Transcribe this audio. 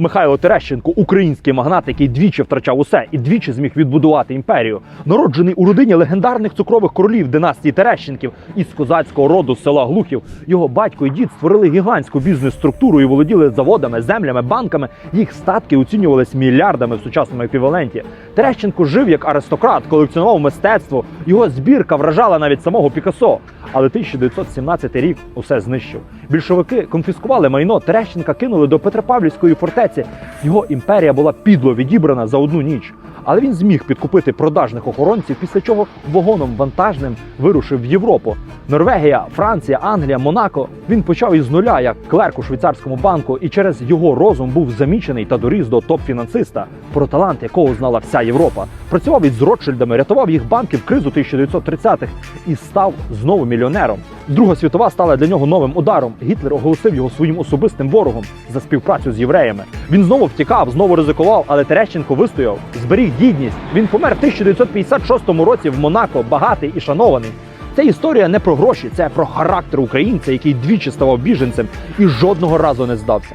Михайло Терещенко, український магнат, який двічі втрачав усе і двічі зміг відбудувати імперію. Народжений у родині легендарних цукрових королів династії Терещенків із козацького роду села Глухів. Його батько і дід створили гігантську бізнес-структуру і володіли заводами, землями, банками. Їх статки оцінювались мільярдами в сучасному еквіваленті. Терещенко жив як аристократ, колекціонував мистецтво. Його збірка вражала навіть самого Пікассо. Але 1917 рік усе знищив. Більшовики конфіскували майно. Терещенка кинули до Петропавлівської фортеці. Його імперія була підло відібрана за одну ніч. Але він зміг підкупити продажних охоронців, після чого вагоном вантажним вирушив в Європу. Норвегія, Франція, Англія, Монако. Він почав із нуля як клерк у швейцарському банку, і через його розум був замічений та доріс до топ-фінансиста, про талант якого знала вся Європа. Працював із Ротшильдами, рятував їх банки в кризу 1930-х і став знову мільйонером. Друга світова стала для нього новим ударом. Гітлер оголосив його своїм особистим ворогом за співпрацю з євреями. Він знову втікав, знову ризикував, але Терещенко вистояв, зберіг гідність. Він помер в 1956 році в Монако, багатий і шанований. Ця історія не про гроші, це про характер українця, який двічі ставав біженцем і жодного разу не здався.